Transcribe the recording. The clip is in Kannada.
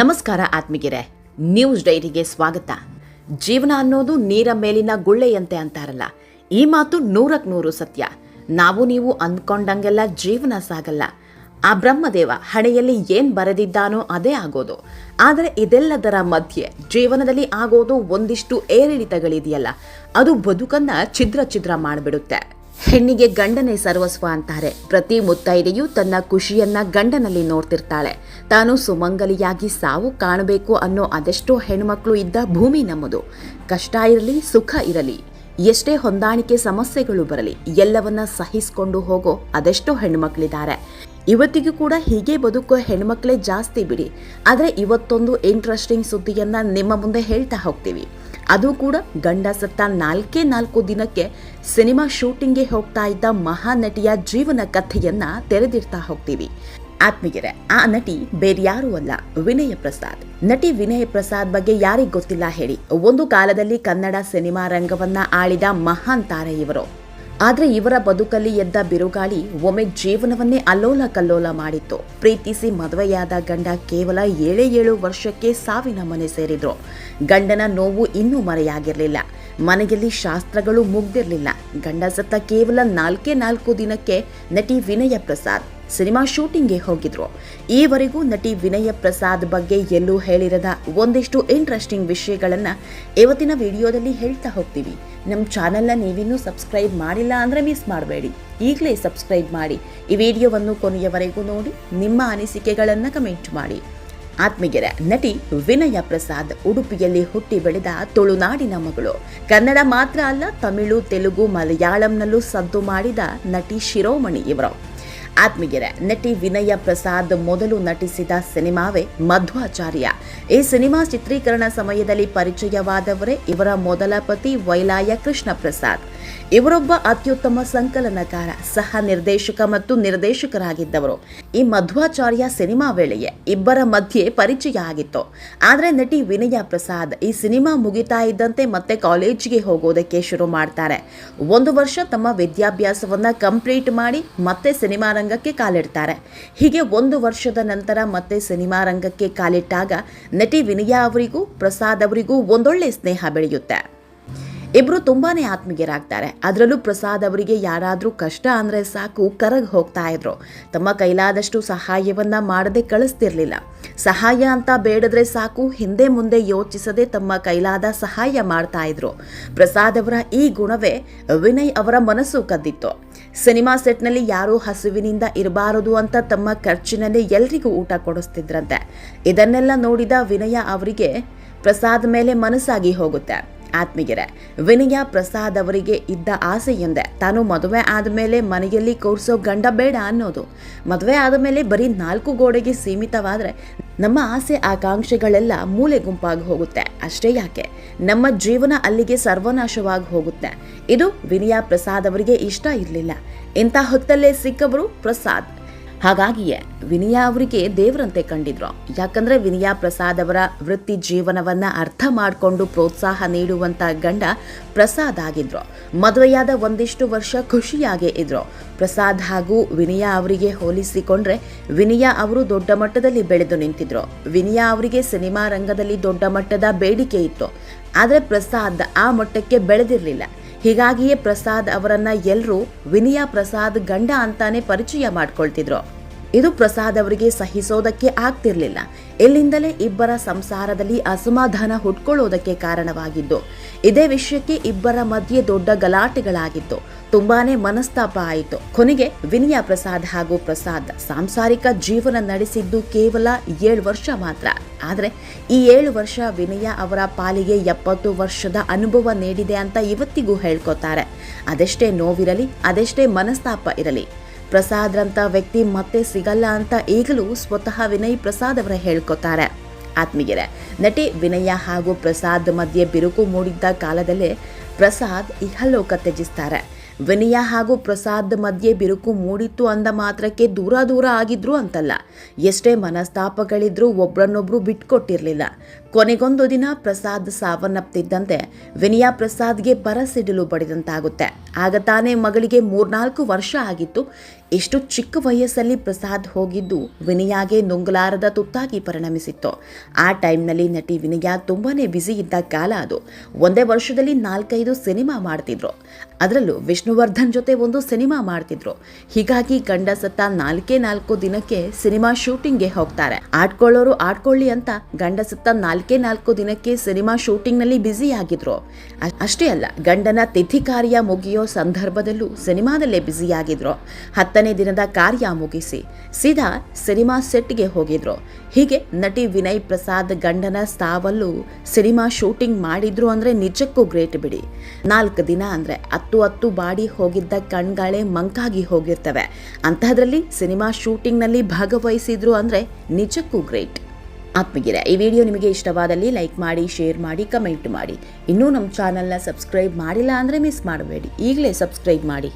ನಮಸ್ಕಾರ ಆತ್ಮೀಗಿರೆ ನ್ಯೂಸ್ ಡೈರಿಗೆ ಸ್ವಾಗತ. ಜೀವನ ಅನ್ನೋದು ನೀರ ಮೇಲಿನ ಗುಳ್ಳೆಯಂತೆ ಅಂತಾರಲ್ಲ, ಈ ಮಾತು ನೂರಕ್ ನೂರು ಸತ್ಯ. ನಾವು ನೀವು ಅಂದ್ಕೊಂಡಂಗೆಲ್ಲ ಜೀವನ ಸಾಗಲ್ಲ. ಆ ಬ್ರಹ್ಮದೇವ ಹಣೆಯಲ್ಲಿ ಏನ್ ಬರೆದಿದ್ದಾನೋ ಅದೇ ಆಗೋದು. ಆದರೆ ಇದೆಲ್ಲದರ ಮಧ್ಯೆ ಜೀವನದಲ್ಲಿ ಆಗೋದು ಒಂದಿಷ್ಟು ಏರಿಳಿತಗಳಿದೆಯಲ್ಲ, ಅದು ಬದುಕನ್ನ ಛಿದ್ರ ಛಿದ್ರ ಮಾಡಿಬಿಡುತ್ತೆ. ಹೆಣ್ಣಿಗೆ ಗಂಡನೇ ಸರ್ವಸ್ವ ಅಂತಾರೆ. ಪ್ರತಿ ಮುತ್ತೈದೆಯು ತನ್ನ ಖುಷಿಯನ್ನ ಗಂಡನಲ್ಲಿ ನೋಡ್ತಿರ್ತಾಳೆ. ತಾನು ಸುಮಂಗಲಿಯಾಗಿ ಸಾವು ಕಾಣಬೇಕು ಅನ್ನೋ ಅದೆಷ್ಟೋ ಹೆಣ್ಮಕ್ಳು ಇದ್ದ ಭೂಮಿ ನಮ್ಮದು. ಕಷ್ಟ ಇರಲಿ, ಸುಖ ಇರಲಿ. ಎಷ್ಟೇ ಹೊಂದಾಣಿಕೆ ಸಮಸ್ಯೆಗಳು ಬರಲಿ, ಎಲ್ಲವನ್ನ ಸಹಿಸಿಕೊಂಡು ಹೋಗೋ ಅದೆಷ್ಟೋ ಹೆಣ್ಮಕ್ಳಿದ್ದಾರೆ. ಇವತ್ತಿಗೂ ಕೂಡ ಹೀಗೆ ಬದುಕೋ ಹೆಣ್ಮಕ್ಳೇ ಜಾಸ್ತಿ ಬಿಡಿ. ಆದರೆ ಇವತ್ತೊಂದು ಇಂಟ್ರೆಸ್ಟಿಂಗ್ ಸುದ್ದಿಯನ್ನ ನಿಮ್ಮ ಮುಂದೆ ಹೇಳ್ತಾ ಹೋಗ್ತೀವಿ. ಅದು ಕೂಡ ಗಂಡ ಸತ್ತ ನಾಲ್ಕೇ ನಾಲ್ಕು ದಿನಕ್ಕೆ ಸಿನಿಮಾ ಶೂಟಿಂಗ್ಗೆ ಹೋಗ್ತಾ ಇದ್ದ ಮಹಾನಟಿಯ ಜೀವನ ಕಥೆಯನ್ನ ತೆರೆದಿಡ್ತಾ ಹೋಗ್ತೀವಿ. ಆತ್ಮೀಯರೇ, ಆ ನಟಿ ಬೇರ್ಯಾರೂ ಅಲ್ಲ, ವಿನಯ ಪ್ರಸಾದ್. ನಟಿ ವಿನಯ ಪ್ರಸಾದ್ ಬಗ್ಗೆ ಯಾರಿಗೆ ಗೊತ್ತಿಲ್ಲ ಹೇಳಿ. ಒಂದು ಕಾಲದಲ್ಲಿ ಕನ್ನಡ ಸಿನಿಮಾ ರಂಗವನ್ನ ಆಳಿದ ಮಹಾನ್ ತಾರೆ ಇವರು ಆದ್ರೆ ಇವರ ಬದುಕಲ್ಲಿ ಎದ್ದ ಬಿರುಗಾಳಿ ಒಮ್ಮೆ ಜೀವನವನ್ನೇ ಅಲ್ಲೋಲ ಕಲ್ಲೋಲ ಮಾಡಿತ್ತು. ಪ್ರೀತಿಸಿ ಮದುವೆಯಾದ ಗಂಡ ಕೇವಲ ಏಳೇ ಏಳು ವರ್ಷಕ್ಕೆ ಸಾವಿನ ಮನೆ ಸೇರಿದ್ರು. ಗಂಡನ ನೋವು ಇನ್ನೂ ಮರೆಯಾಗಿರಲಿಲ್ಲ. ಮನೆಯಲ್ಲಿ ಶಾಸ್ತ್ರಗಳು ಮುಗ್ದಿರಲಿಲ್ಲ. ಗಂಡ ಸತ್ತ ಕೇವಲ ನಾಲ್ಕೇ ನಾಲ್ಕು ದಿನಕ್ಕೆ ನಟಿ ವಿನಯ ಪ್ರಸಾದ್ ಸಿನಿಮಾ ಶೂಟಿಂಗ್ಗೆ ಹೋಗಿದ್ರು. ಈವರೆಗೂ ನಟಿ ವಿನಯ ಪ್ರಸಾದ್ ಬಗ್ಗೆ ಎಲ್ಲೂ ಹೇಳಿರದ ಒಂದಿಷ್ಟು ಇಂಟ್ರೆಸ್ಟಿಂಗ್ ವಿಷಯಗಳನ್ನ ಇವತ್ತಿನ ವಿಡಿಯೋದಲ್ಲಿ ಹೇಳ್ತಾ ಹೋಗ್ತೀವಿ. ನಮ್ಮ ಚಾನೆಲ್ನ ನೀವಿನ್ನೂ ಸಬ್ಸ್ಕ್ರೈಬ್ ಮಾಡಿಲ್ಲ ಅಂದರೆ ಮಿಸ್ ಮಾಡಬೇಡಿ. ಈಗಲೇ ಸಬ್ಸ್ಕ್ರೈಬ್ ಮಾಡಿ. ಈ ವಿಡಿಯೋವನ್ನು ಕೊನೆಯವರೆಗೂ ನೋಡಿ, ನಿಮ್ಮ ಅನಿಸಿಕೆಗಳನ್ನು ಕಮೆಂಟ್ ಮಾಡಿ. ಆತ್ಮೀಗೆರೆ ನಟಿ ವಿನಯ ಪ್ರಸಾದ್ ಉಡುಪಿಯಲ್ಲಿ ಹುಟ್ಟಿ ಬೆಳೆದ ತುಳುನಾಡಿನ ಮಗಳು. ಕನ್ನಡ ಮಾತ್ರ ಅಲ್ಲ, ತಮಿಳು, ತೆಲುಗು, ಮಲಯಾಳಂನಲ್ಲೂ ಸದ್ದು ಮಾಡಿದ ನಟಿ ಶಿರೋಮಣಿ ಇವರು. ಆತ್ಮೀಗೆರೆ ನಟಿ ವಿನಯ ಪ್ರಸಾದ್ ಮೊದಲು ನಟಿಸಿದ ಸಿನಿಮಾವೇ ಮಧ್ವಾಚಾರ್ಯ. ಈ ಸಿನಿಮಾ ಚಿತ್ರೀಕರಣ ಸಮಯದಲ್ಲಿ ಪರಿಚಯವಾದವರೇ ಇವರ ಮೊದಲ ಪತಿ ವೈಲಾಯ ಕೃಷ್ಣ ಪ್ರಸಾದ್ ಇವರೊಬ್ಬ ಅತ್ಯುತ್ತಮ ಸಂಕಲನಕಾರ, ಸಹ ನಿರ್ದೇಶಕ ಮತ್ತು ನಿರ್ದೇಶಕರಾಗಿದ್ದವರು. ಈ ಮಧ್ವಾಚಾರ್ಯ ಸಿನಿಮಾ ವೇಳೆಯೇ ಇಬ್ಬರ ಮಧ್ಯೆ ಪರಿಚಯ ಆಗಿತ್ತು. ಆದರೆ ನಟಿ ವಿನಯ ಪ್ರಸಾದ್ ಈ ಸಿನಿಮಾ ಮುಗಿತಾ ಇದ್ದಂತೆ ಮತ್ತೆ ಕಾಲೇಜಿಗೆ ಹೋಗೋದಕ್ಕೆ ಶುರು ಮಾಡ್ತಾರೆ. ಒಂದು ವರ್ಷ ತಮ್ಮ ವಿದ್ಯಾಭ್ಯಾಸವನ್ನ ಕಂಪ್ಲೀಟ್ ಮಾಡಿ ಮತ್ತೆ ಸಿನಿಮಾ ರಂಗಕ್ಕೆ ಕಾಲಿಡ್ತಾರೆ. ಹೀಗೆ ಒಂದು ವರ್ಷದ ನಂತರ ಮತ್ತೆ ಸಿನಿಮಾ ರಂಗಕ್ಕೆ ಕಾಲಿಟ್ಟಾಗ ನಟಿ ವಿನಯ ಅವರಿಗೂ ಪ್ರಸಾದ್ ಅವರಿಗೂ ಒಂದೊಳ್ಳೆ ಸ್ನೇಹ ಬೆಳೆಯುತ್ತೆ. ಇಬ್ರು ತುಂಬಾನೇ ಆತ್ಮೀಯರಾಗ್ತಾರೆ. ಅದರಲ್ಲೂ ಪ್ರಸಾದ್ ಅವರಿಗೆ ಯಾರಾದರೂ ಕಷ್ಟ ಅಂದ್ರೆ ಸಾಕು, ಕರಗ್ ಹೋಗ್ತಾ ಇದ್ರು. ತಮ್ಮ ಕೈಲಾದಷ್ಟು ಸಹಾಯವನ್ನ ಮಾಡದೆ ಕಳಿಸ್ತಿರ್ಲಿಲ್ಲ. ಸಹಾಯ ಅಂತ ಬೇಡದ್ರೆ ಸಾಕು, ಹಿಂದೆ ಮುಂದೆ ಯೋಚಿಸದೆ ತಮ್ಮ ಕೈಲಾದ ಸಹಾಯ ಮಾಡ್ತಾ ಇದ್ರು. ಪ್ರಸಾದ್ ಅವರ ಈ ಗುಣವೇ ವಿನಯ್ ಅವರ ಮನಸ್ಸು ಕದ್ದಿತ್ತು. ಸಿನಿಮಾ ಸೆಟ್ನಲ್ಲಿ ಯಾರೂ ಹಸುವಿನಿಂದ ಇರಬಾರದು ಅಂತ ತಮ್ಮ ಖರ್ಚಿನಲ್ಲಿ ಎಲ್ರಿಗೂ ಊಟ ಕೊಡಿಸ್ತಿದ್ರಂತೆ. ಇದನ್ನೆಲ್ಲ ನೋಡಿದ ವಿನಯ ಅವರಿಗೆ ಪ್ರಸಾದ್ ಮೇಲೆ ಮನಸ್ಸಾಗಿ ಹೋಗುತ್ತೆ. ಆತ್ಮೀಯರೇ, ವಿನಯ ಪ್ರಸಾದ್ ಅವರಿಗೆ ಇದ್ದ ಆಸೆ ಎಂದೆ, ತಾನು ಮದುವೆ ಆದಮೇಲೆ ಮನೆಯಲ್ಲಿ ಕೂರಿಸೋ ಗಂಡ ಬೇಡ ಅನ್ನೋದು. ಮದುವೆ ಆದಮೇಲೆ ಬರೀ ನಾಲ್ಕು ಗೋಡೆಗೆ ಸೀಮಿತವಾದರೆ ನಮ್ಮ ಆಸೆ ಆಕಾಂಕ್ಷೆಗಳೆಲ್ಲ ಮೂಲೆ ಗುಂಪಾಗಿ ಹೋಗುತ್ತೆ. ಅಷ್ಟೇ ಯಾಕೆ? ನಮ್ಮ ಜೀವನ ಅಲ್ಲಿಗೆ ಸರ್ವನಾಶವಾಗಿ ಹೋಗುತ್ತೆ. ಇದು ವಿನಯ ಪ್ರಸಾದ್ ಅವರಿಗೆ ಇಷ್ಟ ಇರಲಿಲ್ಲ. ಇಂಥ ಹೊತ್ತಲ್ಲೇ ಸಿಕ್ಕವರು ಪ್ರಸಾದ್. ಹಾಗಾಗಿಯೇ ವಿನಯ ಅವರಿಗೆ ದೇವರಂತೆ ಕಂಡಿದ್ರು. ಯಾಕಂದ್ರೆ ವಿನಯ ಪ್ರಸಾದ್ ಅವರ ವೃತ್ತಿ ಜೀವನವನ್ನ ಅರ್ಥ ಮಾಡಿಕೊಂಡು ಪ್ರೋತ್ಸಾಹ ನೀಡುವಂತ ಗಂಡ ಪ್ರಸಾದ್ ಆಗಿದ್ರು. ಮದುವೆಯಾದ ಒಂದಿಷ್ಟು ವರ್ಷ ಖುಷಿಯಾಗೇ ಇದ್ರು. ಪ್ರಸಾದ್ ಹಾಗೂ ವಿನಯ ಅವರಿಗೆ ಹೋಲಿಸಿಕೊಂಡ್ರೆ ವಿನಯ ಅವರು ದೊಡ್ಡ ಮಟ್ಟದಲ್ಲಿ ಬೆಳೆದು ನಿಂತಿದ್ರು. ವಿನಯ ಅವರಿಗೆ ಸಿನಿಮಾ ರಂಗದಲ್ಲಿ ದೊಡ್ಡ ಮಟ್ಟದ ಬೇಡಿಕೆ ಇತ್ತು. ಆದರೆ ಪ್ರಸಾದ್ ಆ ಮಟ್ಟಕ್ಕೆ ಬೆಳೆದಿರಲಿಲ್ಲ. ಹೀಗಾಗಿಯೇ ಪ್ರಸಾದ್ ಅವರನ್ನ ಎಲ್ಲರೂ ವಿನಯ ಪ್ರಸಾದ್ ಗಂಡ ಅಂತಾನೆ ಪರಿಚಯ ಮಾಡ್ಕೊಳ್ತಿದ್ರು. ಇದು ಪ್ರಸಾದ್ ಅವರಿಗೆ ಸಹಿಸೋದಕ್ಕೆ ಆಗ್ತಿರ್ಲಿಲ್ಲ. ಇಲ್ಲಿಂದಲೇ ಇಬ್ಬರ ಸಂಸಾರದಲ್ಲಿ ಅಸಮಾಧಾನ ಹುಟ್ಕೊಳ್ಳೋದಕ್ಕೆ ಕಾರಣವಾಗಿದ್ದು, ಇದೇ ವಿಷಯಕ್ಕೆ ಇಬ್ಬರ ಮಧ್ಯೆ ದೊಡ್ಡ ಗಲಾಟೆಗಳಾಗಿತ್ತು. ತುಂಬಾನೇ ಮನಸ್ತಾಪ ಆಯಿತು. ಕೊನೆಗೆ ವಿನಯ ಪ್ರಸಾದ್ ಹಾಗೂ ಪ್ರಸಾದ್ ಸಾಂಸಾರಿಕ ಜೀವನ ನಡೆಸಿದ್ದು ಕೇವಲ ಏಳು ವರ್ಷ ಮಾತ್ರ. ಆದರೆ ಈ ಏಳು ವರ್ಷ ವಿನಯ ಅವರ ಪಾಲಿಗೆ ಎಪ್ಪತ್ತು ವರ್ಷದ ಅನುಭವ ನೀಡಿದೆ ಅಂತ ಇವತ್ತಿಗೂ ಹೇಳ್ಕೊತಾರೆ. ಅದೆಷ್ಟೇ ನೋವಿರಲಿ, ಅದೆಷ್ಟೇ ಮನಸ್ತಾಪ ಇರಲಿ. ಪ್ರಸಾದ್ರಂತ ವ್ಯಕ್ತಿ ಮತ್ತೆ ಸಿಗಲ್ಲ ಅಂತ ಈಗಲೂ ಸ್ವತಃ ವಿನಯ್ ಪ್ರಸಾದ್ ಅವರ ಹೇಳ್ಕೊತಾರೆ. ಆತ್ಮೀಯರೇ, ನಟಿ ವಿನಯ ಹಾಗೂ ಪ್ರಸಾದ್ ಮಧ್ಯೆ ಬಿರುಕು ಮೂಡಿದ್ದ ಕಾಲದಲ್ಲೇ ಪ್ರಸಾದ್ ಇಹಲೋಕ ತ್ಯಜಿಸ್ತಾರೆ. ವಿನಯ ಹಾಗೂ ಪ್ರಸಾದ್ ಮಧ್ಯೆ ಬಿರುಕು ಮೂಡಿತ್ತು ಅಂದ ಮಾತ್ರಕ್ಕೆ ದೂರ ದೂರ ಆಗಿದ್ರು ಅಂತಲ್ಲ. ಎಷ್ಟೇ ಮನಸ್ತಾಪಗಳಿದ್ರೂ ಒಬ್ರನ್ನೊಬ್ರು ಬಿಟ್ಕೊಟ್ಟಿರಲಿಲ್ಲ. ಕೊನೆಗೊಂದು ದಿನ ಪ್ರಸಾದ್ ಸಾವನ್ನಪ್ತಿದ್ದಂತೆ ವಿನಯ ಪ್ರಸಾದ್ಗೆ ಬರಸಿಡಿಲು ಬಡಿದಂತಾಗುತ್ತೆ. ಆಗ ತಾನೇ ಮಗಳಿಗೆ ಮೂರ್ನಾಲ್ಕು ವರ್ಷ ಆಗಿತ್ತು. ಇಷ್ಟು ಚಿಕ್ಕ ವಯಸ್ಸಲ್ಲಿ ಪ್ರಸಾದ್ ಹೋಗಿದ್ದು ವಿನಯಾಗೆ ನುಂಗಲಾರದ ತುತ್ತಾಗಿ ಪರಿಣಮಿಸಿತ್ತು. ಆ ಟೈಮ್ನಲ್ಲಿ ನಟಿ ವಿನಯ ತುಂಬಾ ಬ್ಯುಸಿ ಇದ್ದ ಕಾಲ ಅದು. ಒಂದೇ ವರ್ಷದಲ್ಲಿ ನಾಲ್ಕೈದು ಸಿನಿಮಾ ಮಾಡ್ತಿದ್ರು. ಅದರಲ್ಲೂ ವಿಷ್ಣುವರ್ಧನ್ ಜೊತೆ ಒಂದು ಸಿನಿಮಾ ಮಾಡ್ತಿದ್ರು. ಹೀಗಾಗಿ ಗಂಡ ಸತ್ತ ನಾಲ್ಕೇ ನಾಲ್ಕು ದಿನಕ್ಕೆ ಸಿನಿಮಾ ಶೂಟಿಂಗ್ಗೆ ಹೋಗ್ತಾರೆ. ಆಡ್ಕೊಳ್ಳೋರು ಆಡ್ಕೊಳ್ಳಿ ಅಂತ ಗಂಡ ಸತ್ತ ನಾಲ್ಕೇ ನಾಲ್ಕು ದಿನಕ್ಕೆ ಸಿನಿಮಾ ಶೂಟಿಂಗ್ನಲ್ಲಿ ಬ್ಯುಸಿ ಆಗಿದ್ರು. ಅಷ್ಟೇ ಅಲ್ಲ, ಗಂಡನ ತಿಥಿ ಕಾರ್ಯ ಮುಗಿಯೋ ಸಂದರ್ಭದಲ್ಲೂ ಸಿನಿಮಾದಲ್ಲೇ ಬ್ಯುಸಿಯಾಗಿದ್ರು ಹತ್ತನೇ ದಿನದ ಕಾರ್ಯ ಮುಗಿಸಿ ಸೀದಾ ಸಿನಿಮಾ ಸೆಟ್ಗೆ ಹೋಗಿದ್ರು. ಹೀಗೆ ನಟಿ ವಿನಯ್ ಪ್ರಸಾದ್ ಗಂಡನ ಸ್ಥಾವಲ್ಲೂ ಸಿನಿಮಾ ಶೂಟಿಂಗ್ ಮಾಡಿದ್ರು ಅಂದ್ರೆ ನಿಜಕ್ಕೂ ಗ್ರೇಟ್ ಬಿಡಿ. ನಾಲ್ಕು ದಿನ ಅಂದ್ರೆ ಹತ್ತು ಹತ್ತು ಬಾಡಿ ಹೋಗಿದ್ದ ಕಣ್ಗಳೇ ಮಂಕಾಗಿ ಹೋಗಿರ್ತವೆ. ಅಂತಹದ್ರಲ್ಲಿ ಸಿನಿಮಾ ಶೂಟಿಂಗ್ನಲ್ಲಿ ಭಾಗವಹಿಸಿದ್ರು ಅಂದ್ರೆ ನಿಜಕ್ಕೂ ಗ್ರೇಟ್. ಆತ್ಮಗಿರೆ ಈ ವಿಡಿಯೋ ನಿಮಗೆ ಇಷ್ಟವಾದಲ್ಲಿ ಲೈಕ್ ಮಾಡಿ, ಶೇರ್ ಮಾಡಿ, ಕಮೆಂಟ್ ಮಾಡಿ. ಇನ್ನೂ ನಮ್ಮ ಚಾನಲ್ನ ಸಬ್ಸ್ಕ್ರೈಬ್ ಮಾಡಿಲ್ಲ ಅಂದರೆ ಮಿಸ್ ಮಾಡಬೇಡಿ. ಈಗಲೇ ಸಬ್ಸ್ಕ್ರೈಬ್ ಮಾಡಿ.